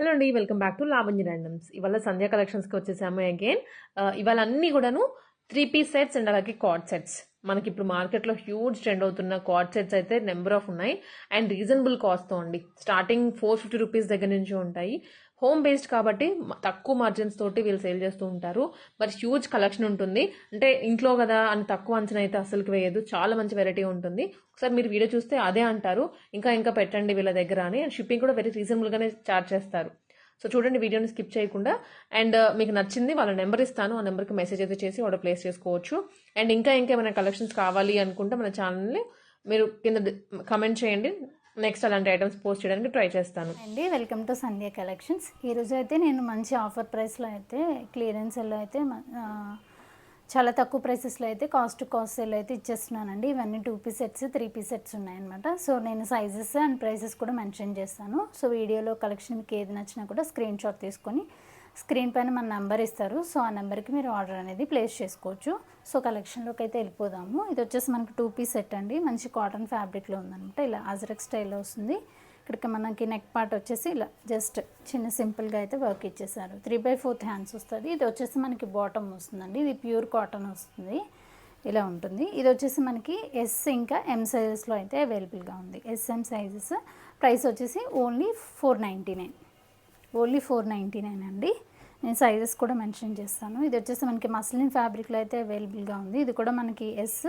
Hello అండి welcome back to Lavanya randoms ఇవాళ సంధ్యా కలెక్షన్స్కి వచ్చేసాము అగైన్ uh, ఇవాళ అన్నీ కూడాను త్రీ పీస్ సెట్స్ అండ్ అలాగే కార్డ్ సెట్స్ మనకి ఇప్పుడు మార్కెట్లో హ్యూజ్ ట్రెండ్ అవుతున్న కార్డ్ సెట్స్ అయితే నెంబర్ ఆఫ్ ఉన్నాయి. అండ్ రీజనబుల్ కాస్ట్తో అండి. స్టార్టింగ్ ఫోర్ ఫిఫ్టీ రూపీస్ దగ్గర నుంచి ఉంటాయి. హోమ్ బేస్డ్ కాబట్టి తక్కువ మార్జిన్స్ తోటి వీళ్ళు సేల్ చేస్తూ ఉంటారు. మరి హ్యూజ్ కలెక్షన్ ఉంటుంది. అంటే ఇంట్లో కదా అని తక్కువ అంచనా అయితే అసలుకి వేయదు చాలా మంచి వెరైటీ ఉంటుంది. ఒకసారి మీరు వీడియో చూస్తే అదే అంటారు. ఇంకా ఇంకా పెట్టండి వీళ్ళ దగ్గర అని. షిప్పింగ్ కూడా వెరీ రీజనబుల్గానే చార్జ్ చేస్తారు. సో చూడండి వీడియోని స్కిప్ చేయకుండా. అండ్ uh, మీకు నచ్చింది వాళ్ళ నెంబర్ ఇస్తాను. ఆ నెంబర్కి మెసేజ్ అయితే చేసి ఆర్డర్ ప్లేస్ చేసుకోవచ్చు. అండ్ ఇంకా ఇంకా ఏమైనా కలెక్షన్స్ కావాలి అనుకుంటే మన ఛానల్ని మీరు కింద కమెంట్ చేయండి. నెక్స్ట్ అలాంటి ఐటమ్స్ పోస్ట్ చేయడానికి ట్రై చేస్తాను. అండి వెల్కమ్ టు సంధ్య కలెక్షన్స్. ఈరోజు అయితే నేను మంచి ఆఫర్ ప్రైస్లో అయితే క్లియరెన్స్లో అయితే చాలా తక్కువ ప్రైసెస్లో అయితే కాస్ట్ కాస్ట్ సేల్ అయితే ఇచ్చేస్తున్నానండి. ఇవన్నీ two piece sets three piece sets ఉన్నాయన్నమాట. సో నేను సైజెస్ అండ్ ప్రైసెస్ కూడా మెన్షన్ చేస్తాను. సో వీడియోలో కలెక్షన్ మీకు ఏది నచ్చినా కూడా స్క్రీన్ షాట్ తీసుకొని స్క్రీన్ పైన మన నెంబర్ ఇస్తారు. సో ఆ నెంబర్కి మీరు ఆర్డర్ అనేది ప్లేస్ చేసుకోవచ్చు. సో కలెక్షన్లోకి అయితే వెళ్ళిపోదాము. ఇది వచ్చేసి మనకి టూ పీస్ సెట్ అండి. మంచి కాటన్ ఫ్యాబ్రిక్లో ఉందన్నమాట. ఇలా అజరక్ స్టైల్లో వస్తుంది. ఇక్కడికి మనకి నెక్ పార్ట్ వచ్చేసి ఇలా జస్ట్ చిన్న సింపుల్గా అయితే వర్క్ ఇచ్చేసారు. త్రీ బై ఫోర్త్ హ్యాండ్స్ వస్తుంది. ఇది వచ్చేసి మనకి బాటమ్ వస్తుందండి. ఇది ప్యూర్ కాటన్ వస్తుంది. ఇలా ఉంటుంది. ఇది వచ్చేసి మనకి ఎస్ ఇంకా ఎం సైజెస్లో అయితే అవైలబుల్గా ఉంది. ఎస్ఎం సైజెస్ ప్రైస్ వచ్చేసి only four ninety nine. Only four ninety nine అండి. నేను సైజెస్ కూడా మెన్షన్ చేస్తాను. ఇది వచ్చేసి మనకి మస్లిన్ ఫ్యాబ్రిక్లో అయితే అవైలబుల్గా ఉంది. ఇది కూడా మనకి ఎస్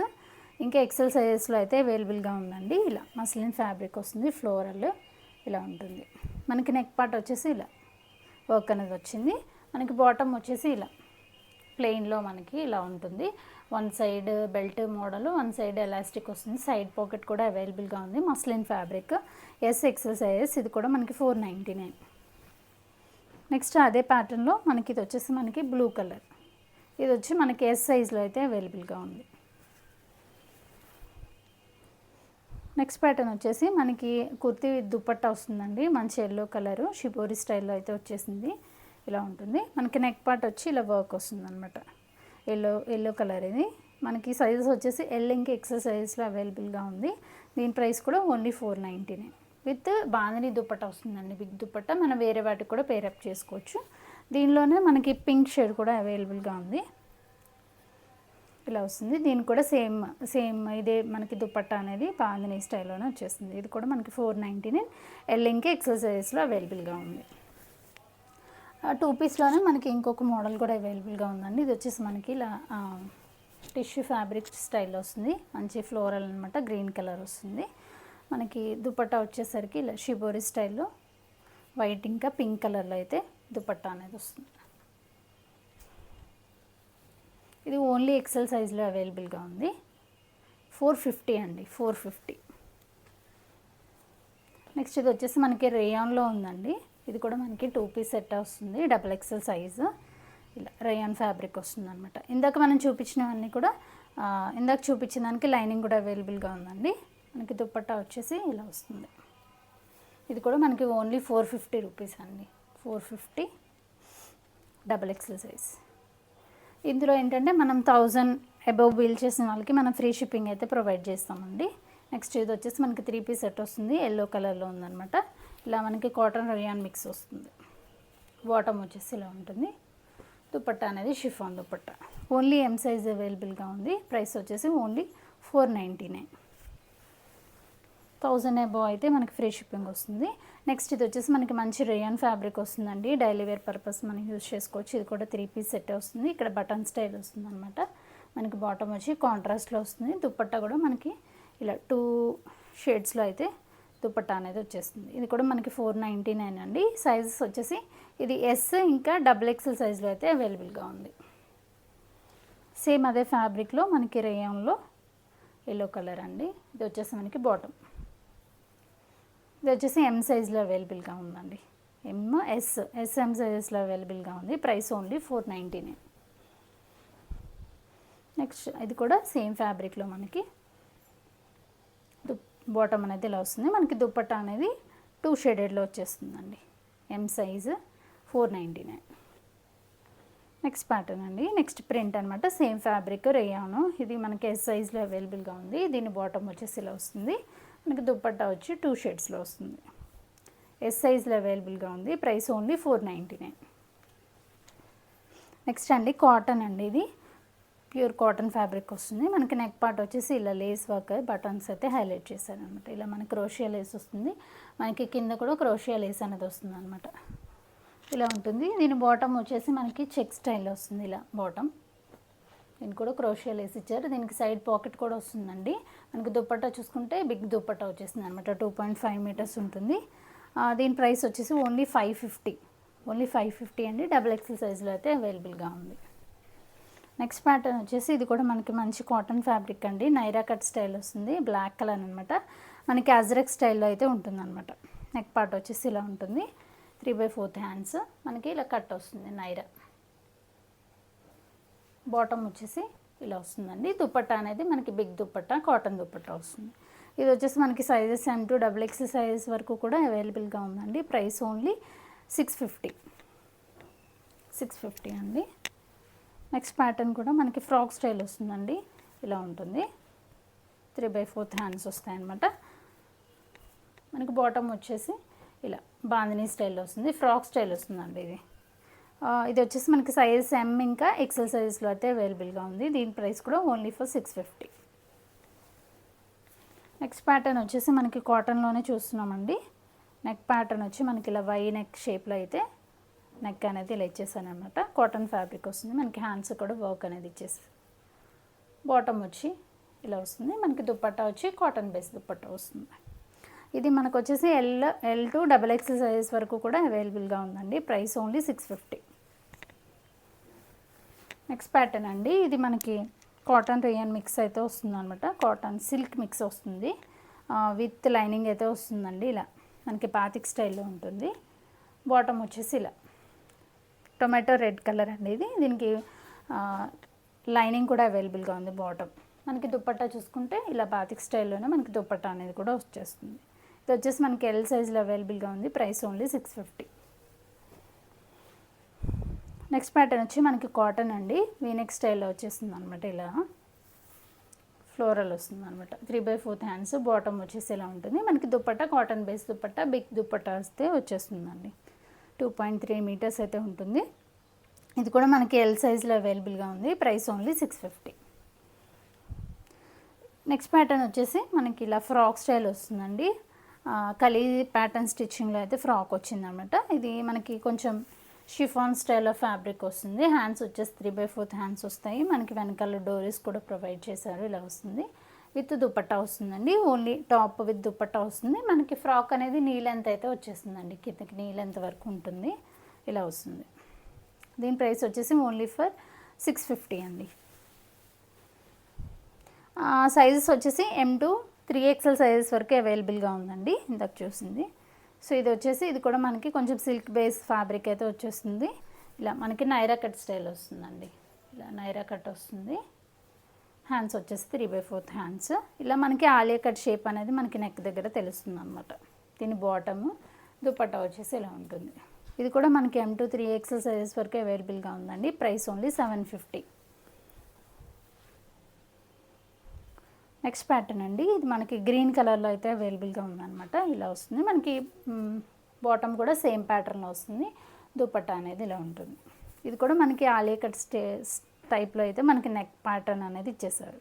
ఇంకా ఎక్సెల్ సైజెస్లో అయితే అవైలబుల్గా ఉందండి. ఇలా మస్లిన్ ఫ్యాబ్రిక్ వస్తుంది ఫ్లోరల్ ఇలా ఉంటుంది. మనకి నెక్ పార్ట్ వచ్చేసి ఇలా వర్క్ అనేది వచ్చింది. మనకి బాటమ్ వచ్చేసి ఇలా ప్లెయిన్లో మనకి ఇలా ఉంటుంది. One side belt model one side elastic వస్తుంది. సైడ్ పాకెట్ కూడా అవైలబుల్గా ఉంది muslin fabric. S XL sizes ఇది కూడా మనకి ఫోర్ నైంటీ నైన్ నెక్స్ట్ అదే ప్యాటర్న్లో మనకి ఇది వచ్చేసి మనకి బ్లూ కలర్. ఇది వచ్చి మనకి ఎస్ సైజ్లో అయితే అవైలబుల్గా ఉంది. నెక్స్ట్ ప్యాటర్న్ వచ్చేసి మనకి కుర్తీ దుప్పట్ట వస్తుందండి. మంచి ఎల్లో కలరు షిపోరి స్టైల్లో అయితే వచ్చేసింది. ఇలా ఉంటుంది. మనకి నెక్ పార్ట్ వచ్చి ఇలా వర్క్ వస్తుంది అనమాట ఎల్లో ఎల్లో కలర్ ఇది. మనకి సైజెస్ వచ్చేసి ఎల్ ఇంకా ఎక్సర్సైజ్లో సైజెస్లో అవైలబుల్గా ఉంది. దీని ప్రైస్ కూడా ఓన్లీ ఫోర్ నైంటీనే విత్ బాందని దుప్పట వస్తుందండి బిగ్ దుప్పట. మనం వేరే వాటికి కూడా పేరప్ చేసుకోవచ్చు. దీనిలోనే మనకి పింక్ షేడ్ కూడా అవైలబుల్గా ఉంది. ఇలా వస్తుంది. దీనికి కూడా సేమ్ సేమ్ ఇదే మనకి దుప్పట్ట అనేది బాందిని స్టైల్లోనే వచ్చేస్తుంది. ఇది కూడా మనకి ఫోర్ నైంటీ నైన్ ఎల్లింకి ఎక్సర్సైజెస్లో అవైలబుల్గా ఉంది. టూ పీస్లోనే మనకి ఇంకొక మోడల్ కూడా అవైలబుల్గా ఉందండి. ఇది వచ్చేసి మనకి ఇలా టిష్యూ ఫ్యాబ్రిక్ స్టైల్ వస్తుంది. మంచి ఫ్లోరల్ అనమాట గ్రీన్ కలర్ వస్తుంది. మనకి దుపట్టా వచ్చేసరికి ఇలా షిబోరి స్టైల్లో వైట్ ఇంకా పింక్ కలర్లో అయితే దుపట్టా అనేది వస్తుంది. ఇది ఓన్లీ ఎక్సెల్ సైజ్లో అవైలబుల్గా ఉంది. ఫోర్ ఫిఫ్టీ అండి ఫోర్ ఫిఫ్టీ. నెక్స్ట్ ఇది వచ్చేసి మనకి రేయాన్లో ఉందండి. ఇది కూడా మనకి టూ పీస్ సెట్ వస్తుంది డబుల్ ఎక్సెల్ సైజు ఇలా రేయాన్ ఫ్యాబ్రిక్ వస్తుంది అనమాట ఇందాక మనం చూపించినవన్నీ కూడా ఇందాక చూపించిన దానికి లైనింగ్ కూడా అవైలబుల్గా ఉందండి. మనకి దుప్పట్టా వచ్చేసి ఇలా వస్తుంది. ఇది కూడా మనకి ఓన్లీ ఫోర్ ఫిఫ్టీ రూపీస్ అండి. Four fifty double XL size. ఇందులో ఏంటంటే మనం థౌజండ్ అబవ్ బిల్ చేసిన వాళ్ళకి మనం ఫ్రీ షిప్పింగ్ అయితే ప్రొవైడ్ చేస్తామండి. నెక్స్ట్ ఇది వచ్చేసి మనకి త్రీ పీస్ సెట్ వస్తుంది. ఎల్లో కలర్లో ఉందన్నమాట. ఇలా మనకి కాటన్ రయాన్ మిక్స్ వస్తుంది. బాటమ్ వచ్చేసి ఇలా ఉంటుంది. దుపట్టా అనేది chiffon dupatta only M size అవైలబుల్గా ఉంది. ప్రైస్ వచ్చేసి only four ninety nine. Thousand above అయితే మనకి ఫ్రీ షిప్పింగ్ వస్తుంది. నెక్స్ట్ ఇది వచ్చేసి మనకి మంచి రేయన్ ఫ్యాబ్రిక్ వస్తుందండి. డైలీ వేర్ పర్పస్ మనం యూజ్ చేసుకోవచ్చు. ఇది కూడా త్రీ పీస్ సెట్ వస్తుంది. ఇక్కడ బటన్ స్టైల్ వస్తుంది అనమాట మనకి బాటమ్ వచ్చి కాంట్రాస్ట్లో వస్తుంది. దుప్పట్టా కూడా మనకి ఇలా టూ షేడ్స్లో అయితే దుపట్టా అనేది వచ్చేస్తుంది. ఇది కూడా మనకి ఫోర్ నైంటీ నైన్ అండి. సైజెస్ వచ్చేసి ఇది ఎస్ ఇంకా డబుల్ ఎక్సెల్ సైజులో అయితే అవైలబుల్గా ఉంది. సేమ్ అదే ఫ్యాబ్రిక్లో మనకి రేయంలో ఎల్లో కలర్ అండి. ఇది వచ్చేసి మనకి బాటమ్. ఇది వచ్చేసి ఎం సైజ్లో అవైలబుల్గా ఉందండి. ఎమ్ ఎస్ ఎస్ఎం సైజెస్లో అవైలబుల్గా ఉంది. Price only four ninety nine next ఇది కూడా సేమ్ ఫ్యాబ్రిక్లో మనకి బాటమ్ అనేది ఇలా వస్తుంది. మనకి దుప్పట్టా అనేది టూ షేడెడ్లో వచ్చేస్తుందండి. M size four ninety nine next pattern అండి. నెక్స్ట్ ప్రింట్ అనమాట సేమ్ ఫ్యాబ్రిక్ రేయాను ఇది మనకి ఎస్ సైజ్లో అవైలబుల్గా ఉంది. దీని బాటమ్ వచ్చేసి ఇలా వస్తుంది. మనకి దుప్పట్టా వచ్చి టూ షేడ్స్లో వస్తుంది. ఎస్ సైజ్లో అవైలబుల్గా ఉంది. Price only four ninety nine next అండి కాటన్ అండి ఇది. ప్యూర్ కాటన్ ఫ్యాబ్రిక్ వస్తుంది. మనకి నెక్ పార్ట్ వచ్చేసి ఇలా లేస్ వర్క్ బటన్స్ అయితే హైలైట్ చేశాను అనమాట ఇలా మనకి క్రోషియా లేస్ వస్తుంది. మనకి కింద కూడా క్రోషియా లేస్ అనేది వస్తుంది అనమాట ఇలా ఉంటుంది. దీని బాటమ్ వచ్చేసి మనకి చెక్ స్టైల్ వస్తుంది ఇలా బాటమ్ దీనికి కూడా క్రోషియాలు వేసి ఇచ్చారు. దీనికి సైడ్ పాకెట్ కూడా వస్తుందండి. మనకి దుప్పట్టా చూసుకుంటే బిగ్ దుప్పట్టా వచ్చేసింది అనమాట టూ పాయింట్ ఫైవ్ మీటర్స్ ఉంటుంది. దీని ప్రైస్ వచ్చేసి only five fifty only five fifty అండి. డబుల్ ఎక్సెల్ సైజ్లో అయితే అవైలబుల్గా ఉంది. నెక్స్ట్ ప్యాటర్న్ వచ్చేసి ఇది కూడా మనకి మంచి కాటన్ ఫ్యాబ్రిక్ అండి. నైరా కట్ స్టైల్ వస్తుంది. బ్లాక్ కలర్ అనమాట మనకి అజ్రక్ స్టైల్లో అయితే ఉంటుందన్నమాట. నెక్ పార్ట్ వచ్చేసి ఇలా ఉంటుంది. త్రీ బై ఫోర్త్ హ్యాండ్స్ మనకి ఇలా కట్ వస్తుంది నైరా. బాటమ్ వచ్చేసి ఇలా వస్తుందండి. దుప్పట్ట అనేది మనకి బిగ్ దుపట్టా కాటన్ దుప్పట్ట వస్తుంది. ఇది వచ్చేసి మనకి sizes M to double X sizes వరకు కూడా అవైలబుల్గా ఉందండి. Price only six fifty six fifty అండి. నెక్స్ట్ ప్యాటర్న్ కూడా మనకి ఫ్రాక్ స్టైల్ వస్తుందండి. ఇలా ఉంటుంది. త్రీ బై ఫోర్త్ హ్యాండ్స్ వస్తాయన్నమాట. మనకి బాటమ్ వచ్చేసి ఇలా బాందినీ స్టైల్లో వస్తుంది. ఫ్రాక్ స్టైల్ వస్తుందండి ఇది. ఇది వచ్చేసి మనకి సైజ్ ఎమ్ ఇంకా ఎక్సెల్ సైజ్లో అయితే అవైలబుల్గా ఉంది. దీని ప్రైస్ కూడా only for six fifty next pattern వచ్చేసి మనకి కాటన్లోనే చూస్తున్నామండి. నెక్ ప్యాటర్న్ వచ్చి మనకి ఇలా వై నెక్ షేప్లో అయితే నెక్ అనేది ఇలా ఇచ్చేసాను అనమాట కాటన్ ఫ్యాబ్రిక్ వస్తుంది. మనకి హ్యాండ్స్ కూడా వర్క్ అనేది ఇచ్చేసి బాటమ్ వచ్చి ఇలా వస్తుంది. మనకి దుప్పట్టా వచ్చి కాటన్ బేస్ దుప్పట్టా వస్తుంది. ఇది మనకు వచ్చేసి L L to double X size వరకు కూడా అవైలబుల్గా ఉందండి. Price only six fifty next pattern అండి. ఇది మనకి కాటన్ రేయన్ మిక్స్ అయితే వస్తుంది అనమాట కాటన్ సిల్క్ మిక్స్ వస్తుంది విత్ లైనింగ్ అయితే వస్తుందండి ఇలా. మనకి పాతిక్ స్టైల్లో ఉంటుంది. బాటమ్ వచ్చేసి ఇలా. టొమాటో రెడ్ కలర్ అండి ఇది. దీనికి లైనింగ్ కూడా అవైలబుల్గా ఉంది బాటమ్ మనకి దుప్పట్టా చూసుకుంటే ఇలా బాతిక్ స్టైల్లోనే మనకి దుప్పట్టా అనేది కూడా వచ్చేస్తుంది. ఇది వచ్చేసి మనకి ఎల్ సైజ్లో అవైలబుల్గా ఉంది. Price only six fifty next pattern వచ్చి మనకి కాటన్ అండి. వీనెక్ స్టైల్లో వచ్చేస్తుంది అనమాట ఇలా. ఫ్లోరల్ వస్తుంది అనమాట three by fourth hands bottom వచ్చేసి ఇలా ఉంటుంది. మనకి dupatta cotton base dupatta big dupatta వస్తే వచ్చేస్తుందండి. టూ పాయింట్ త్రీ మీటర్స్ అయితే ఉంటుంది. ఇది కూడా మనకి ఎల్ సైజ్లో అవైలబుల్గా ఉంది. Price only six fifty next pattern వచ్చేసి మనకి ఇలా ఫ్రాక్ స్టైల్ వస్తుందండి. కలీ ప్యాటర్న్ స్టిచ్చింగ్లో అయితే ఫ్రాక్ వచ్చిందనమాట. ఇది మనకి కొంచెం షిఫాన్ స్టైల్లో ఫ్యాబ్రిక్ వస్తుంది. హ్యాండ్స్ వచ్చేసి త్రీ బై ఫోర్త్ హ్యాండ్స్ వస్తాయి. మనకి వెనకాల డోరీస్ కూడా ప్రొవైడ్ చేశారు. ఇలా వస్తుంది. విత్ దుపట్టా వస్తుందండి. ఓన్లీ టాప్ విత్ దుపట్టా వస్తుంది. మనకి ఫ్రాక్ అనేది నీ లెంత్ అయితే వచ్చేస్తుందండి. కిందకి నీ లెంత్ వరకు ఉంటుంది. ఇలా వస్తుంది. దీని ప్రైస్ వచ్చేసి ఓన్లీ ఫర్ సిక్స్ ఫిఫ్టీ అండి. సైజెస్ వచ్చేసి M to three XL sizes వరకు అవైలబుల్గా ఉందండి. ఇందాక చూసింది. సో ఇది వచ్చేసి ఇది కూడా మనకి కొంచెం సిల్క్ బేస్ ఫ్యాబ్రిక్ అయితే వచ్చేస్తుంది. ఇలా మనకి నైరా కట్ స్టైల్ వస్తుందండి. ఇలా నైరా కట్ వస్తుంది. హ్యాండ్స్ వచ్చేసి త్రీ బై ఫోర్త్ హ్యాండ్స్ ఇలా మనకి ఆలియా కట్ షేప్ అనేది మనకి నెక్ దగ్గర తెలుస్తుంది అనమాట దీని బాటము దుపట్టా వచ్చేసి ఇలా ఉంటుంది. ఇది కూడా మనకి M two three XL sizes వరకు అవైలబుల్గా ఉందండి. Price only seven fifty next pattern అండి. ఇది మనకి గ్రీన్ కలర్లో అయితే అవైలబుల్గా ఉందన్నమాట. ఇలా వస్తుంది. మనకి బాటమ్ కూడా సేమ్ ప్యాటర్న్లో వస్తుంది. దుపట్టా అనేది ఇలా ఉంటుంది. ఇది కూడా మనకి ఆలియా కట్ స్టే టైప్లో అయితే మనకి నెక్ ప్యాటర్న్ అనేది ఇచ్చేసారు.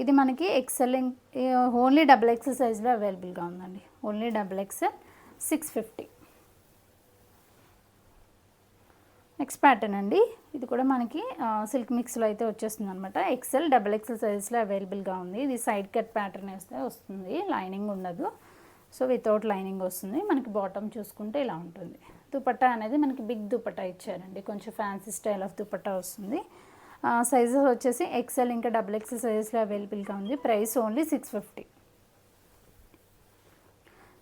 ఇది మనకి ఎక్సెల్ ఓన్లీ డబుల్ ఎక్సెల్ సైజ్లో అవైలబుల్గా ఉందండి. Only double XL six fifty next pattern అండి. ఇది కూడా మనకి సిల్క్ మిక్స్లో అయితే వచ్చేస్తుంది అనమాట ఎక్సెల్ డబల్ ఎక్సెల్ సైజెస్లో అవైలబుల్గా ఉంది. ఇది సైడ్ కట్ ప్యాటర్న్ వేస్తే వస్తుంది. లైనింగ్ ఉండదు. సో వితౌట్ లైనింగ్ వస్తుంది. మనకి బాటమ్ చూసుకుంటే ఇలా ఉంటుంది. దుపట్టా అనేది మనకి బిగ్ దుపట్టా ఇచ్చారండి. కొంచెం ఫ్యాన్సీ స్టైల్ ఆఫ్ దుపట్టా వస్తుంది. సైజెస్ వచ్చేసి ఎక్సెల్ ఇంకా డబుల్ ఎక్సెల్ సైజెస్లో అవైలబుల్గా ఉంది. Price only six fifty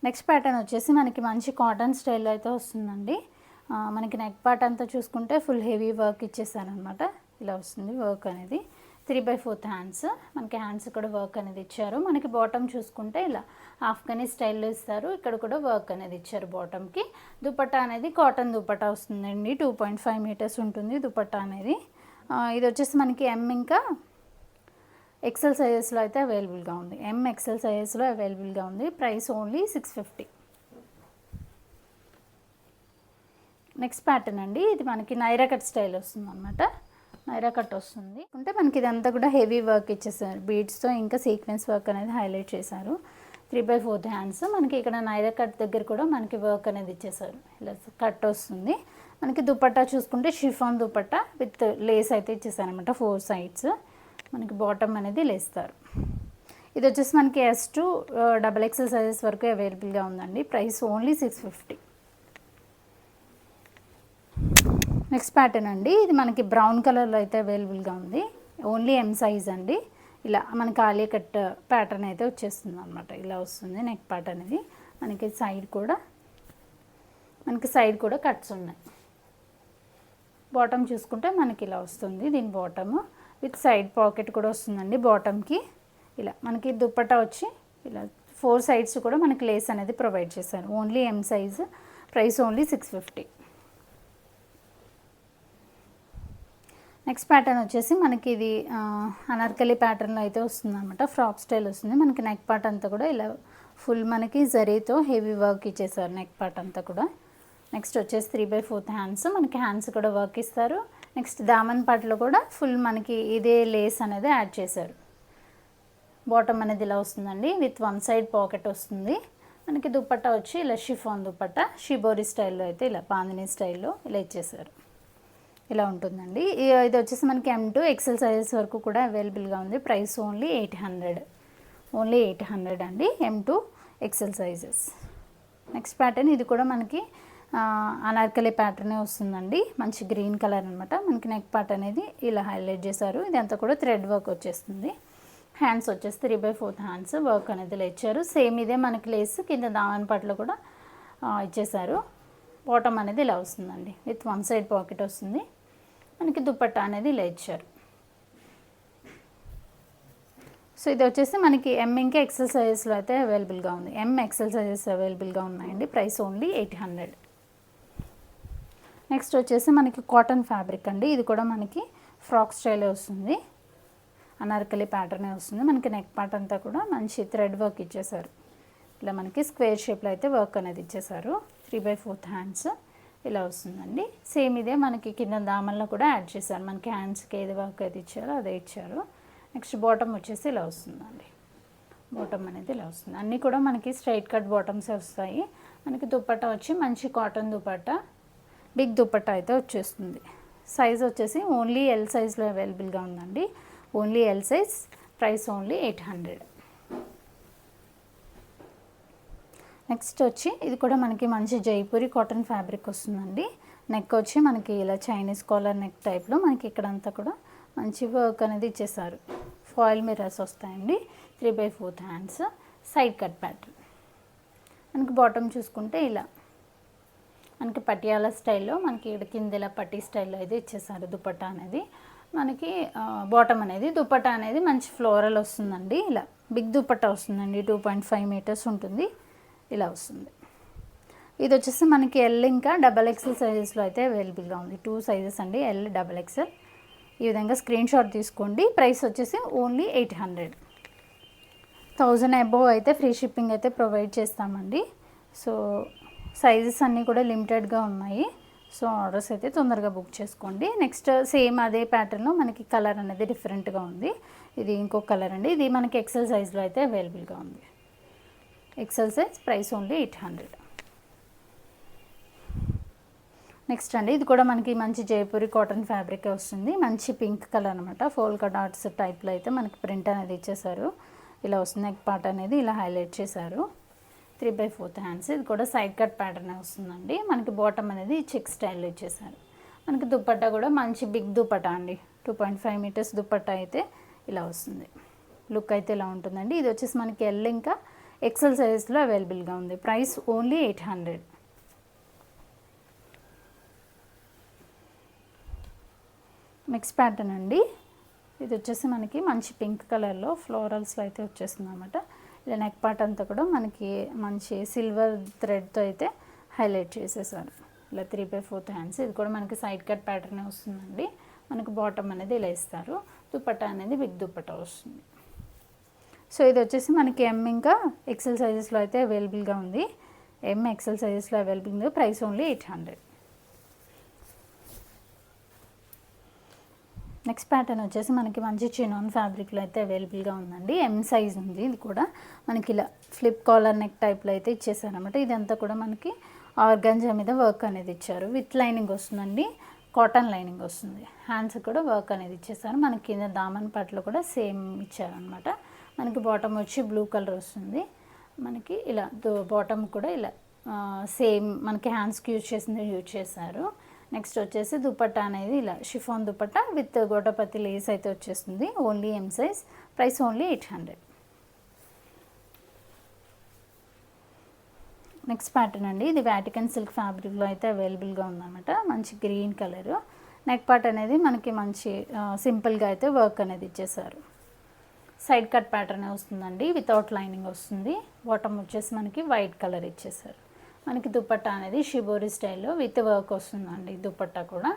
next pattern వచ్చేసి మనకి మంచి కాటన్ స్టైల్లో అయితే వస్తుందండి. మనకి నెక్ పార్ట్ అంతా చూసుకుంటే ఫుల్ హెవీ వర్క్ ఇచ్చేసారనమాట ఇలా వస్తుంది వర్క్ అనేది. త్రీ బై ఫోర్త్ హ్యాండ్స్ మనకి హ్యాండ్స్ కూడా వర్క్ అనేది ఇచ్చారు. మనకి బాటమ్ చూసుకుంటే ఇలా ఆఫ్ఘనీ స్టైల్లో ఇస్తారు. ఇక్కడ కూడా వర్క్ అనేది ఇచ్చారు బాటమ్కి దుపట్టా అనేది కాటన్ దుపట్టా వస్తుందండి. టూ పాయింట్ ఫైవ్ మీటర్స్ ఉంటుంది దుపట్టా అనేది. ఇది వచ్చేసి మనకి ఎం ఇంకా ఎక్సెల్ సైజెస్లో అయితే అవైలబుల్గా ఉంది. ఎం ఎక్సెల్ సైజెస్లో అవైలబుల్గా ఉంది. Price only six fifty next pattern అండి. ఇది మనకి నైరా కట్ స్టైల్ వస్తుంది అనమాట నైరా కట్ వస్తుంది. అంటే మనకి ఇదంతా కూడా హెవీ వర్క్ ఇచ్చేసారు. బీడ్స్తో ఇంకా సీక్వెన్స్ వర్క్ అనేది హైలైట్ చేశారు. Three by fourth hands. మనకి ఇక్కడ నైరా కట్ దగ్గర కూడా మనకి వర్క్ అనేది ఇచ్చేసారు. ఇలా కట్ వస్తుంది. మనకి దుపట్టా చూసుకుంటే షిఫాన్ దుపట్టా విత్ లేస్ అయితే ఇచ్చేసారనమాట ఫోర్ సైడ్స్. మనకి బాటమ్ అనేది లేస్తారు. ఇది వచ్చేసి మనకి ఎస్ టు డబల్ ఎక్సర్సైజెస్ వరకు అవైలబుల్గా ఉందండి. Price only six fifty next pattern అండి. ఇది మనకి బ్రౌన్ కలర్లో అయితే అవైలబుల్గా ఉంది. ఓన్లీ ఎం సైజ్ అండి. ఇలా మనకి ఆలియా కట్ ప్యాటర్న్ అయితే వచ్చేస్తుంది అనమాట ఇలా వస్తుంది నెక్ ప్యాటర్న్ అనేది మనకి సైడ్ కూడా మనకి సైడ్ కూడా కట్స్ ఉన్నాయి. బాటమ్ చూసుకుంటే మనకి ఇలా వస్తుంది దీని బాటమ్. విత్ సైడ్ పాకెట్ కూడా వస్తుందండి బాటమ్కి. ఇలా మనకి దుప్పట్టా వచ్చి ఇలా ఫోర్ సైడ్స్ కూడా మనకి లేస్ అనేది ప్రొవైడ్ చేశారు. Only M size price only six fifty next pattern వచ్చేసి మనకి ఇది అనార్కలి ప్యాటర్న్లో అయితే వస్తుంది అనమాట ఫ్రాక్ స్టైల్ వస్తుంది. మనకి నెక్ పార్ట్ అంతా కూడా ఇలా ఫుల్ మనకి జరీతో హెవీ వర్క్ ఇచ్చేసారు నెక్ పార్ట్ అంతా కూడా. నెక్స్ట్ వచ్చేసి త్రీ బై ఫోర్త్ హ్యాండ్స్ మనకి హ్యాండ్స్ కూడా వర్క్ ఇస్తారు. నెక్స్ట్ దామన్ పార్ట్లో కూడా ఫుల్ మనకి ఇదే లేస్ అనేది యాడ్ చేశారు. బాటమ్ అనేది ఇలా వస్తుందండి. విత్ వన్ సైడ్ పాకెట్ వస్తుంది. మనకి దుప్పట్ట వచ్చి ఇలా షిఫాన్ దుప్పట్ట షిబోరి స్టైల్లో అయితే ఇలా పాందిని స్టైల్లో ఇలా ఇచ్చేసారు ఇలా ఉంటుందండి. ఇది వచ్చేసి మనకి ఎం టూ ఎక్సెల్ సైజెస్ వరకు కూడా అవైలబుల్గా ఉంది. Price only eight hundred only eight hundred అండి M two XL sizes next pattern ఇది కూడా మనకి అనార్కలి ప్యాటర్నే వస్తుందండి. మంచి గ్రీన్ కలర్ అనమాట మనకి నెక్ పార్ట్ అనేది ఇలా హైలైట్ చేశారు. ఇదంతా కూడా థ్రెడ్ వర్క్ వచ్చేస్తుంది. హ్యాండ్స్ వచ్చేసి three by fourth hands work అనేది ఇలా ఇచ్చారు. సేమ్ ఇదే మనకి లేస్ కింద దావన్ పట్ల కూడా ఇచ్చేసారు బాటమ్ అనేది ఇలా వస్తుందండి. విత్ వన్ సైడ్ పాకెట్ వస్తుంది. మనకి దుపట్టా అనేది ఇలా ఇచ్చారు. సో ఇది వచ్చేసి మనకి ఎం ఇంకా ఎక్సెల్ సైజెస్లో అయితే అవైలబుల్గా ఉంది. ఎం ఎక్సెల్ సైజెస్ అవైలబుల్గా ఉన్నాయండి. Price only eight hundred next వచ్చేసి మనకి కాటన్ ఫ్యాబ్రిక్ అండి. ఇది కూడా మనకి ఫ్రాక్ స్టైలే వస్తుంది. అనార్కలి ప్యాటర్నే వస్తుంది. మనకి నెక్ పార్ట్ అంతా కూడా మంచి థ్రెడ్ వర్క్ ఇచ్చేసారు ఇలా మనకి స్క్వేర్ షేప్లో అయితే వర్క్ అనేది ఇచ్చేసారు త్రీ బై ఫోర్త్ హ్యాండ్స్ ఇలా వస్తుందండి. సేమ్ ఇదే మనకి కింద దామల్లో కూడా యాడ్ చేశారు. మనకి హ్యాండ్స్కి ఏది వర్క్ అది ఇచ్చారో అదే ఇచ్చారు. నెక్స్ట్ బాటమ్ వచ్చేసి ఇలా వస్తుందండి. బాటమ్ అనేది ఇలా వస్తుంది. అన్నీ కూడా మనకి స్ట్రైట్ కట్ బాటమ్సే వస్తాయి. మనకి దుప్పట్ట వచ్చి మంచి కాటన్ దుపట్టా బిగ్ దుప్పట్ట అయితే వచ్చేస్తుంది. సైజ్ వచ్చేసి ఓన్లీ ఎల్ సైజ్లో అవైలబుల్గా ఉందండి. Only L size price only eight hundred next వచ్చి ఇది కూడా మనకి మంచి జైపూరి కాటన్ ఫ్యాబ్రిక్ వస్తుందండి. నెక్ వచ్చి మనకి ఇలా చైనీస్ కాలర్ నెక్ టైప్లో మనకి ఇక్కడంతా కూడా మంచి వర్క్ అనేది ఇచ్చేసారు ఫాయిల్ మిర్రర్స్ వస్తాయండి. Three by fourth hands side cut pattern మనకి బాటమ్ చూసుకుంటే ఇలా మనకి పటియాల స్టైల్లో మనకి ఇక్కడ కింద ఇలా పట్టి స్టైల్లో అయితే ఇచ్చేసారు దుపట్టా అనేది. మనకి బాటమ్ అనేది దుపట్టా అనేది మంచి ఫ్లోరల్ వస్తుందండి. ఇలా బిగ్ దుపట్టా వస్తుందండి. టూ పాయింట్ ఫైవ్ మీటర్స్ ఉంటుంది. ఇలా వస్తుంది. ఇది వచ్చేసి మనకి ఎల్ ఇంకా డబల్ ఎక్సెల్ సైజెస్లో అయితే అవైలబుల్గా ఉంది. టూ సైజెస్ అండి. ఎల్ డబల్ ఎక్సెల్ ఈ విధంగా స్క్రీన్ షాట్ తీసుకోండి. ప్రైస్ వచ్చేసి only eight hundred thousand above అయితే ఫ్రీ షిప్పింగ్ అయితే ప్రొవైడ్ చేస్తామండి. సో సైజెస్ అన్నీ కూడా లిమిటెడ్గా ఉన్నాయి. సో ఆర్డర్స్ అయితే తొందరగా బుక్ చేసుకోండి. నెక్స్ట్ సేమ్ అదే ప్యాటర్న్లో మనకి కలర్ అనేది డిఫరెంట్గా ఉంది. ఇది ఇంకో కలర్ అండి. ఇది మనకి ఎక్సెల్ సైజ్లో అయితే అవైలబుల్గా ఉంది. XL size price only eight hundred next అండి ఇది కూడా మనకి మంచి జైపూరి కాటన్ ఫ్యాబ్రిక్ వస్తుంది. మంచి పింక్ కలర్ అనమాట ఫోల్కా డాట్స్ టైప్లో అయితే మనకి ప్రింట్ అనేది ఇచ్చేసారు ఇలా వస్తుంది నెక్ పార్ట్ అనేది ఇలా హైలైట్ చేశారు. త్రీ బై ఫోర్త్ హ్యాండ్స్ ఇది కూడా సైడ్ కట్ ప్యాటర్న్ వస్తుందండి. మనకి బాటమ్ అనేది చెక్ స్టైల్లో ఇచ్చేసారు మనకి దుప్పట్టా కూడా మంచి బిగ్ దుప్పట్టా అండి. Two point five metres dupatta అయితే ఇలా వస్తుంది. లుక్ అయితే ఇలా ఉంటుందండి. ఇది వచ్చేసి మనకి ఎల్ ఇంకా ఎక్సెల్ సైజ్లో అవైలబుల్గా ఉంది. Price only eight hundred mix pattern అండి. ఇది వచ్చేసి మనకి మంచి పింక్ కలర్లో ఫ్లోరల్స్లో అయితే వచ్చేస్తుంది అనమాట ఇలా నెక్ పార్ట్ అంతా కూడా మనకి మంచి సిల్వర్ థ్రెడ్తో అయితే హైలైట్ చేసేసారు. ఇలా త్రీ బై ఫోర్త్ హ్యాండ్స్ ఇది కూడా మనకి సైడ్ కట్ ప్యాటర్నే వస్తుందండి. మనకి బాటమ్ అనేది ఇలా ఇస్తారు. దుపట్టా అనేది బిగ్ దుపట్టా వస్తుంది. సో ఇది వచ్చేసి మనకి ఎం ఇంకా ఎక్సెల్ సైజెస్లో అయితే అవైలబుల్గా ఉంది. ఎం ఎక్సెల్ సైజెస్లో అవైలబుల్ ఉంది. Price only eight hundred next pattern వచ్చేసి మనకి మంచి చినోన్ ఫ్యాబ్రిక్లో అయితే అవైలబుల్గా ఉందండి. ఎం సైజ్ ఉంది ఇది కూడా. మనకి ఇలా ఫ్లిప్ కాలర్ నెక్ టైప్లో అయితే ఇచ్చేసారనమాట ఇదంతా కూడా మనకి ఆర్గంజా మీద వర్క్ అనేది ఇచ్చారు. విత్ లైనింగ్ వస్తుందండి. కాటన్ లైనింగ్ వస్తుంది. హ్యాండ్స్ కూడా వర్క్ అనేది ఇచ్చేసారు. మనకి కింద దామన్ పట్లో కూడా సేమ్ ఇచ్చారనమాట మనకి బాటమ్ వచ్చి బ్లూ కలర్ వస్తుంది. మనకి ఇలా బాటమ్ కూడా ఇలా సేమ్ మనకి హ్యాండ్స్కి యూజ్ చేసింది యూజ్ చేశారు. నెక్స్ట్ వచ్చేసి దుపట్టా అనేది ఇలా chiffon dupatta with gotapatti lace అయితే వచ్చేస్తుంది. Only M size price only eight hundred next pattern అండి. ఇది వ్యాటికన్ సిల్క్ ఫ్యాబ్రిక్లో అయితే అవైలబుల్గా ఉందన్నమాట. మంచి గ్రీన్ కలర్ నెక్ పార్ట్ అనేది మనకి మంచి సింపుల్గా అయితే వర్క్ అనేది ఇచ్చేసారు సైడ్ కట్ ప్యాటర్న్ వస్తుందండి? వితౌట్ లైనింగ్ వస్తుంది. బాటమ్ వచ్చేసి మనకి వైట్ కలర్ ఇచ్చేసారు. మనకి దుపట్టా అనేది షిబోరి స్టైల్లో విత్ వర్క్ వస్తుందండి దుపట్టా కూడా.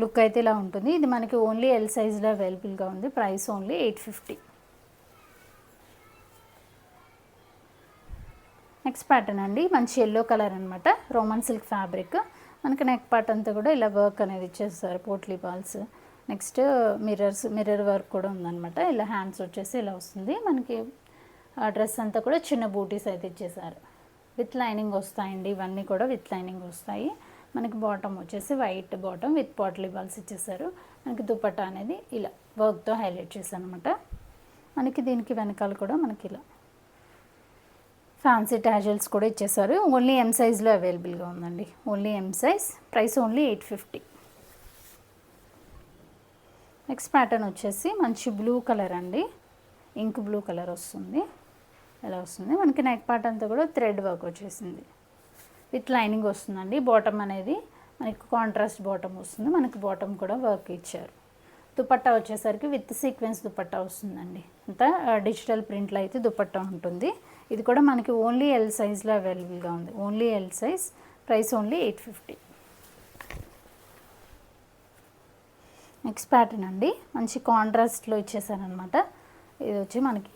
లుక్ అయితే ఇలా ఉంటుంది. ఇది మనకి ఓన్లీ ఎల్ సైజ్లో అవైలబుల్గా ఉంది. Price only eight fifty. Next pattern అండి. మంచి ఎల్లో కలర్ అనమాట రోమన్ సిల్క్ ఫ్యాబ్రిక్. మనకి నెక్ పార్ట్ అంతా కూడా ఇలా వర్క్ అనేది ఇచ్చేస్తారు. Potli balls. Next mirrors mirror work కూడా ఉందన్నమాట. ఇలా హ్యాండ్స్ వచ్చేసి ఇలా వస్తుంది. మనకి ఆ డ్రెస్ అంతా కూడా చిన్న బూటీస్ అయితే ఇచ్చేసారు విత్ లైనింగ్ వస్తాయండి. ఇవన్నీ కూడా విత్ లైనింగ్ వస్తాయి. మనకి బాటమ్ వచ్చేసి white bottom with potli balls ఇచ్చేసారు మనకి దుపట్టా అనేది ఇలా వర్క్తో హైలైట్ చేశాను అనమాట మనకి దీనికి వెనకాల కూడా మనకి ఇలా ఫ్యాన్సీ ట్యాజల్స్ కూడా ఇచ్చేసారు ఓన్లీ ఎం సైజ్లో అవైలబుల్గా ఉందండి. Only M size price only eight fifty. Next pattern వచ్చేసి మంచి బ్లూ కలర్ అండి. ఇంక్ బ్లూ కలర్ వస్తుంది. ఇలా వస్తుంది? మనకి నెక్ పార్ట్ అంతా కూడా థ్రెడ్ వర్క్ వచ్చేసింది. విత్ లైనింగ్ వస్తుందండి. బాటమ్ అనేది మనకి కాంట్రాస్ట్ బాటమ్ వస్తుంది. మనకి బాటమ్ కూడా వర్క్ ఇచ్చారు. దుపట్టా వచ్చేసరికి విత్ సీక్వెన్స్ దుపట్టా వస్తుందండి. అంతా డిజిటల్ ప్రింట్లో అయితే దుపట్టా ఉంటుంది. ఇది కూడా మనకి ఓన్లీ ఎల్ సైజ్లో అవైలబుల్గా ఉంది. Only L size price only eight fifty next pattern అండి. మంచి కాంట్రాస్ట్లో ఇచ్చేసారనమాట ఇది వచ్చి మనకి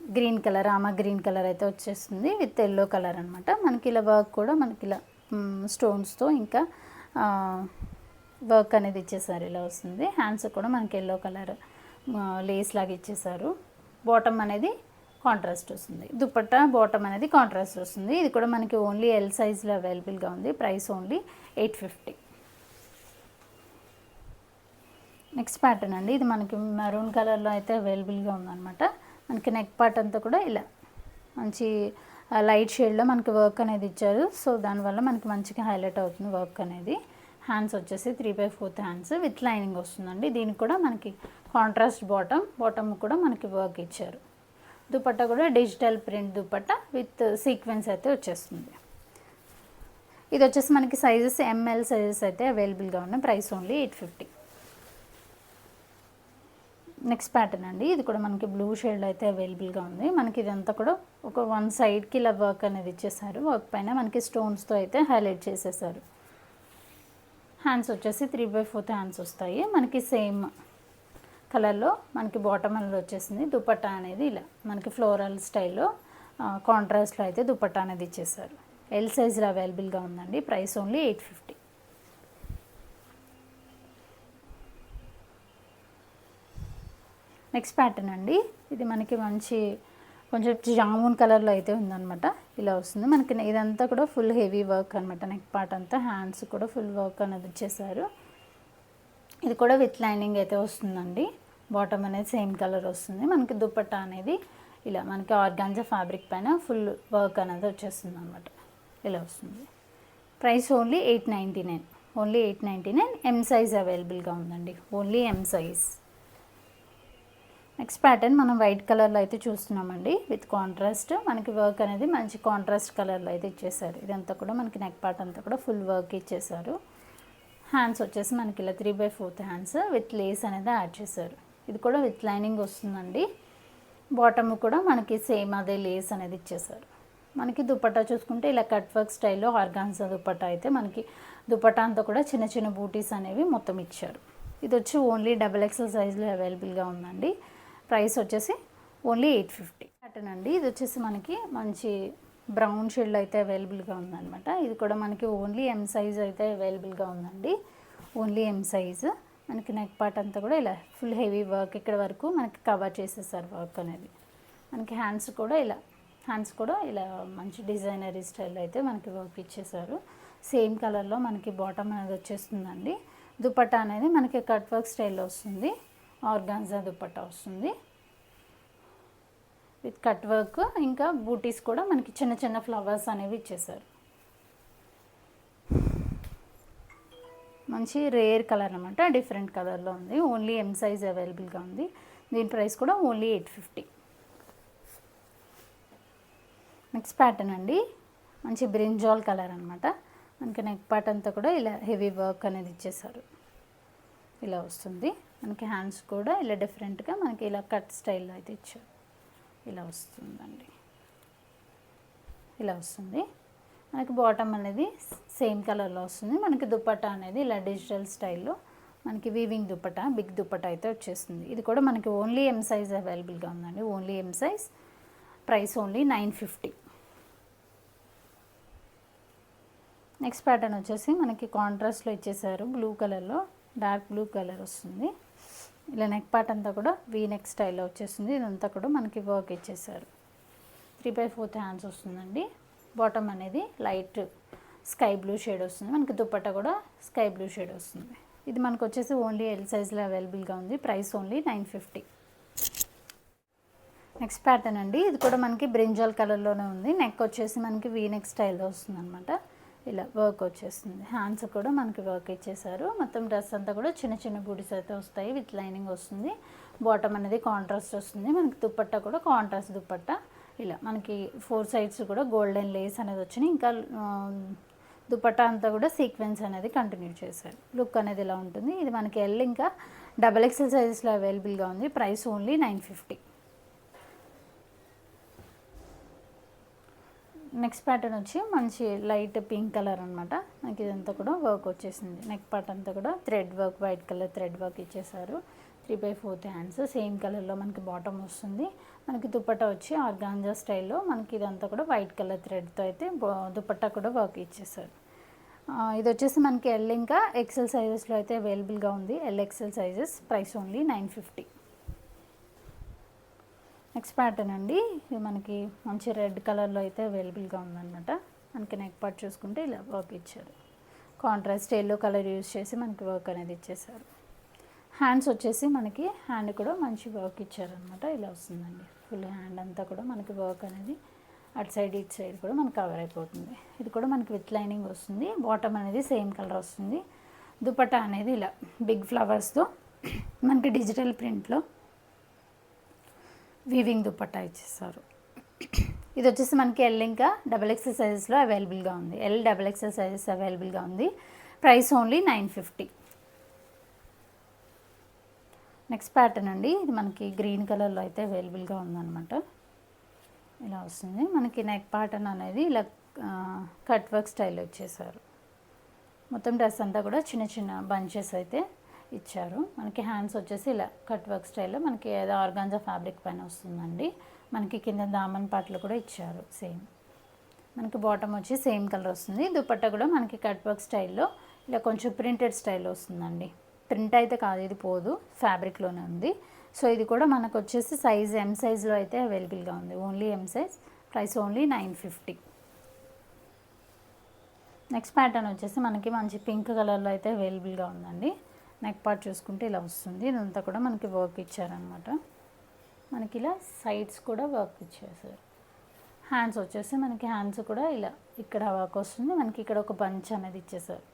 గ్రీన్ కలర్ ఆమా గ్రీన్ కలర్ అయితే వచ్చేస్తుంది. విత్ ఎల్లో కలర్ అనమాట మనకి ఇలా వర్క్ కూడా మనకి ఇలా స్టోన్స్తో ఇంకా వర్క్ అనేది ఇచ్చేసారు. ఇలా వస్తుంది. హ్యాండ్స్ కూడా మనకి ఎల్లో కలర్ లేస్ లాగా ఇచ్చేసారు. బాటమ్ అనేది కాంట్రాస్ట్ వస్తుంది. దుపట్టా బాటమ్ అనేది కాంట్రాస్ట్ వస్తుంది. ఇది కూడా మనకి ఓన్లీ ఎల్ సైజ్లో అవైలబుల్గా ఉంది. Price only eight fifty. Next pattern అండి. ఇది మనకి మెరూన్ కలర్లో అయితే అవైలబుల్గా ఉందన్నమాట. మనకి నెక్ పార్ట్ అంతా కూడా ఇలా మంచి లైట్ షేడ్లో మనకి వర్క్ అనేది ఇచ్చారు. సో దానివల్ల మనకి మంచిగా హైలైట్ అవుతుంది వర్క్ అనేది. హ్యాండ్స్ వచ్చేసి three by fourth hands with lining వస్తుందండి. దీనికి కూడా మనకి కాంట్రాస్ట్ బాటమ్ బాటమ్ కూడా మనకి వర్క్ ఇచ్చారు. దుపట్టా కూడా digital print dupatta with sequence అయితే వచ్చేస్తుంది. ఇది వచ్చేసి మనకి సైజెస్ ఎంఎల్ సైజెస్ అయితే అవైలబుల్గా ఉన్నాయి. Price only eight fifty. Next pattern అండి. ఇది కూడా మనకి బ్లూ షేడ్లో అయితే అవైలబుల్గా ఉంది. మనకి ఇదంతా కూడా ఒక వన్ సైడ్కి ఇలా వర్క్ అనేది ఇచ్చేసారు. వర్క్ పైన మనకి స్టోన్స్తో అయితే హైలైట్ చేసేసారు. హ్యాండ్స్ వచ్చేసి త్రీ బై ఫోర్త్ హ్యాండ్స్ వస్తాయి. మనకి సేమ్ కలర్లో మనకి బాటమ్ అనేది వచ్చేసింది. దుపట్టా అనేది ఇలా మనకి ఫ్లోరల్ స్టైల్లో కాంట్రాస్ట్లో అయితే దుపట్టా అనేది ఇచ్చేసారు. ఎల్ సైజ్లో అవైలబుల్గా ఉందండి. Price only eight fifty. Next pattern అండి. ఇది మనకి మంచి కొంచెం జామున్ కలర్లో అయితే ఉందన్నమాట. ఇలా వస్తుంది. మనకి ఇదంతా కూడా ఫుల్ హెవీ వర్క్ అనమాట నెక్ పార్ట్ అంతా హ్యాండ్స్ కూడా ఫుల్ వర్క్ అనేది ఇచ్చేసారు ఇది కూడా విత్ లైనింగ్ అయితే వస్తుందండి. బాటమ్ అనేది సేమ్ కలర్ వస్తుంది. మనకి దుప్పట్టా అనేది ఇలా మనకి ఆర్గాన్జా ఫ్యాబ్రిక్ పైన ఫుల్ వర్క్ అనేది వచ్చేస్తుంది అనమాట ఇలా వస్తుంది. Price only eight ninety nine. Only eight ninety nine. M size అవైలబుల్గా ఉందండి. Only M size next pattern మనం వైట్ కలర్లో అయితే చూస్తున్నామండి. With contrast. మనకి వర్క్ అనేది మంచి కాంట్రాస్ట్ కలర్లో అయితే ఇచ్చేసారు ఇదంతా కూడా మనకి నెక్ పార్ట్ అంతా కూడా ఫుల్ వర్క్ ఇచ్చేసారు హ్యాండ్స్ వచ్చేసి మనకి ఇలా three by fourth hands with lace అనేది యాడ్ చేశారు. ఇది కూడా విత్ లైనింగ్ వస్తుందండి. బాటమ్ కూడా మనకి సేమ్ అదే లేస్ అనేది ఇచ్చేసారు మనకి దుపట్టా చూసుకుంటే ఇలా కట్ వర్క్ స్టైల్లో ఆర్గాన్సా దుపట్టా అయితే మనకి దుపట్టా అంతా కూడా చిన్న చిన్న బూటీస్ అనేవి మొత్తం ఇచ్చారు. ఇది వచ్చి ఓన్లీ డబల్ ఎక్సెల్ సైజ్లో అవైలబుల్గా ఉందండి. ప్రైస్ వచ్చేసి ఓన్లీ ఎయిట్ ఫిఫ్టీ. ప్యాటర్న్ అండి. ఇది వచ్చేసి మనకి మంచి బ్రౌన్ షేడ్లో అయితే అవైలబుల్గా ఉందన్నమాట. ఇది కూడా మనకి ఓన్లీ ఎం సైజ్ అయితే అవైలబుల్గా ఉందండి. ఓన్లీ ఎం సైజ్ మనకి నెక్ పార్ట్ అంతా కూడా ఇలా ఫుల్ హెవీ వర్క్ ఇక్కడ వరకు మనకి కవర్ చేసేసారు వర్క్ అనేది. మనకి హ్యాండ్స్ కూడా ఇలా హ్యాండ్స్ కూడా ఇలా మంచి డిజైనరీ స్టైల్ అయితే మనకి వర్క్ ఇచ్చేసారు. సేమ్ కలర్లో మనకి బాటమ్ అనేది వచ్చేస్తుందండి. దుపట్టా అనేది మనకి కట్ వర్క్ స్టైల్లో వస్తుంది. ఆర్గాన్జా దుపట్టా వస్తుంది. విత్ కట్ వర్క్ ఇంకా బూటీస్ కూడా మనకి చిన్న చిన్న ఫ్లవర్స్ అనేవి ఇచ్చేసారు మంచి రేర్ కలర్ అనమాట డిఫరెంట్ కలర్లో ఉంది. ఓన్లీ ఎం సైజ్ అవైలబుల్గా ఉంది. దీని ప్రైస్ కూడా only eight fifty. Next pattern అండి. మంచి బ్రింజాల్ కలర్ అనమాట మనకి నెక్ పార్ట్ అంతా కూడా ఇలా హెవీ వర్క్ అనేది ఇచ్చేసారు ఇలా వస్తుంది. మనకి హ్యాండ్స్ కూడా ఇలా డిఫరెంట్గా మనకి ఇలా కట్ స్టైల్లో అయితే ఇచ్చారు. ఇలా వస్తుందండి. ఇలా వస్తుంది. మనకి బాటమ్ అనేది సేమ్ కలర్లో వస్తుంది. మనకి దుప్పటా అనేది ఇలా డిజిటల్ స్టైల్లో మనకి వీవింగ్ దుప్పట బిగ్ దుపట్టా అయితే వచ్చేస్తుంది. ఇది కూడా మనకి ఓన్లీ ఎం సైజ్ అవైలబుల్గా ఉందండి. Only M size price only nine fifty next pattern వచ్చేసి మనకి కాంట్రాస్ట్లో ఇచ్చేసారు. బ్లూ కలర్లో డార్క్ బ్లూ కలర్ వస్తుంది. ఇలా నెక్ పార్ట్ అంతా కూడా వీ నెక్ స్టైల్లో వచ్చేస్తుంది. ఇదంతా కూడా మనకి వర్క్ ఇచ్చేసారు. త్రీ బై ఫోర్త్ హ్యాండ్స్ వస్తుందండి. బాటమ్ అనేది లైట్ స్కై బ్లూ షేడ్ వస్తుంది. మనకి దుప్పట్ట కూడా స్కై బ్లూ షేడ్ వస్తుంది. ఇది మనకు వచ్చేసి ఓన్లీ ఎల్ సైజ్లో అవైలబుల్గా ఉంది. Price only nine fifty next pattern అండి. ఇది కూడా మనకి బ్రింజాల్ కలర్లోనే ఉంది. నెక్ వచ్చేసి మనకి వీ నెక్ స్టైల్లో వస్తుంది అనమాట ఇలా వర్క్ వచ్చేస్తుంది. హ్యాండ్స్ కూడా మనకి వర్క్ ఇచ్చేసారు మొత్తం డ్రెస్ అంతా కూడా చిన్న చిన్న బూడిస్ అయితే వస్తాయి. విత్ లైనింగ్ వస్తుంది. బాటమ్ అనేది కాంట్రాస్ట్ వస్తుంది. మనకి దుప్పట్టా కూడా కాంట్రాస్ట్ దుప్పట్టా. ఇలా మనకి ఫోర్ సైడ్స్ కూడా గోల్డెన్ లేస్ అనేది వచ్చినాయి. ఇంకా దుప్పట్ట దుపట్టా అంతా కూడా సీక్వెన్స్ అనేది కంటిన్యూ చేశారు. లుక్ అనేది ఇలా ఉంటుంది. ఇది మనకి ఎల్ ఇంకా డబల్ ఎక్సెల్ సైజెస్లో అవైలబుల్గా ఉంది. Price only nine fifty next pattern వచ్చి మంచి లైట్ పింక్ కలర్ అనమాట మనకి ఇదంతా కూడా వర్క్ వచ్చేసింది. నెక్ పార్ట్ అంతా కూడా thread work white colour thread work ఇచ్చేసారు. Three by fourth hands same కలర్లో మనకి బాటమ్ వస్తుంది. మనకి దుపట్టా వచ్చి ఆర్గాంజా స్టైల్లో మనకి ఇదంతా కూడా వైట్ కలర్ థ్రెడ్తో అయితే బా- దుపట్టా కూడా వర్క్ ఇచ్చేసారు. ఇది వచ్చేసి మనకి ఎల్ ఇంకా ఎక్సెల్ సైజెస్లో అయితే అవైలబుల్గా ఉంది. L XL sizes price only nine fifty next pattern అండి. ఇది మనకి మంచి రెడ్ కలర్లో అయితే అవైలబుల్గా ఉందన్నమాట. మనకి నెక్ పార్ట్ చూసుకుంటే ఇలా వర్క్ ఇచ్చారు. కాంట్రాస్ట్ ఎల్లో కలర్ యూజ్ చేసి మనకి వర్క్ అనేది ఇచ్చేసారు. హ్యాండ్స్ వచ్చేసి మనకి హ్యాండ్ కూడా మంచి వర్క్ ఇచ్చారనమాట ఇలా వస్తుందండి. ఫుల్ హ్యాండ్ అంతా కూడా మనకి వర్క్ అనేది అటు సైడ్ ఇటు సైడ్ కూడా మనకి కవర్ అయిపోతుంది. ఇది కూడా మనకి విత్ లైనింగ్ వస్తుంది. బాటమ్ అనేది సేమ్ కలర్ వస్తుంది. దుపట్టా అనేది ఇలా బిగ్ ఫ్లవర్స్తో మనకి డిజిటల్ ప్రింట్లో వీవింగ్ దుపట్టా ఇచ్చేస్తారు. ఇది వచ్చేసి మనకి ఎల్ ఇంకా డబల్ ఎక్సెల్ సైజెస్లో అవైలబుల్గా ఉంది. ఎల్ డబల్ ఎక్సెల్ సైజెస్ అవైలబుల్గా ఉంది. Price only nine fifty next pattern అండి. ఇది మనకి గ్రీన్ కలర్లో అయితే అవైలబుల్గా ఉందన్నమాట. ఇలా వస్తుంది. మనకి నెక్ ప్యాటర్న్ అనేది ఇలా కట్ వర్క్ స్టైల్ వచ్చేసారు మొత్తం డ్రెస్ అంతా కూడా చిన్న చిన్న బంచెస్ అయితే ఇచ్చారు. మనకి హ్యాండ్స్ వచ్చేసి ఇలా కట్ వర్క్ స్టైల్లో మనకి ఏదో ఆర్గాన్జా ఫ్యాబ్రిక్ పైన వస్తుందండి. మనకి కింద దామన్ పాటలు కూడా ఇచ్చారు సేమ్ మనకి బాటమ్ వచ్చి సేమ్ కలర్ వస్తుంది. దుపట్ట కూడా మనకి కట్ వర్క్ స్టైల్లో ఇలా కొంచెం ప్రింటెడ్ స్టైల్లో వస్తుందండి. ప్రింట్ అయితే కాదు ఇది పోదు ఫ్యాబ్రిక్లోనే ఉంది. సో ఇది కూడా మనకు వచ్చేసి సైజ్ ఎం సైజ్లో అయితే అవైలబుల్గా ఉంది. Only M size price only nine fifty next pattern వచ్చేసి మనకి మంచి పింక్ కలర్లో అయితే అవైలబుల్గా ఉందండి. నెక్ పార్ట్ చూసుకుంటే ఇలా వస్తుంది. ఇదంతా కూడా మనకి వర్క్ ఇచ్చారనమాట మనకి ఇలా సైడ్స్ కూడా వర్క్ ఇచ్చేసారు హ్యాండ్స్ వచ్చేసి మనకి హ్యాండ్స్ కూడా ఇలా ఇక్కడ వర్క్ వస్తుంది. మనకి ఇక్కడ ఒక బంచ్ అనేది ఇచ్చేసారు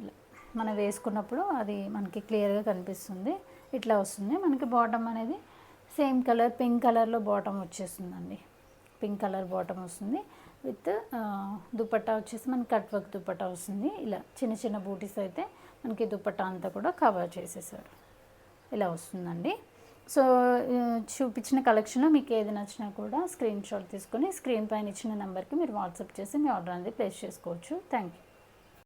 ఇలా మనం వేసుకున్నప్పుడు అది మనకి క్లియర్గా కనిపిస్తుంది. ఇట్లా వస్తుంది. మనకి బాటమ్ అనేది సేమ్ కలర్ పింక్ కలర్లో బాటమ్ వచ్చేస్తుందండి. పింక్ కలర్ బాటమ్ వస్తుంది. విత్ uh, దుపట్టా వచ్చేసి మనకి కట్ వర్క్ దుపట్టా వస్తుంది. ఇలా చిన్న చిన్న బూటీస్ అయితే మనకి దుప్పట్టా అంతా కూడా కవర్ చేసేసారు ఇలా వస్తుందండి. సో చూపించిన కలెక్షన్లో మీకు ఏది నచ్చినా కూడా స్క్రీన్ షాట్ తీసుకొని స్క్రీన్ పైన ఇచ్చిన నెంబర్కి మీరు వాట్సాప్ చేసి మీ ఆర్డర్ అనేది ప్లేస్ చేసుకోవచ్చు. Thank you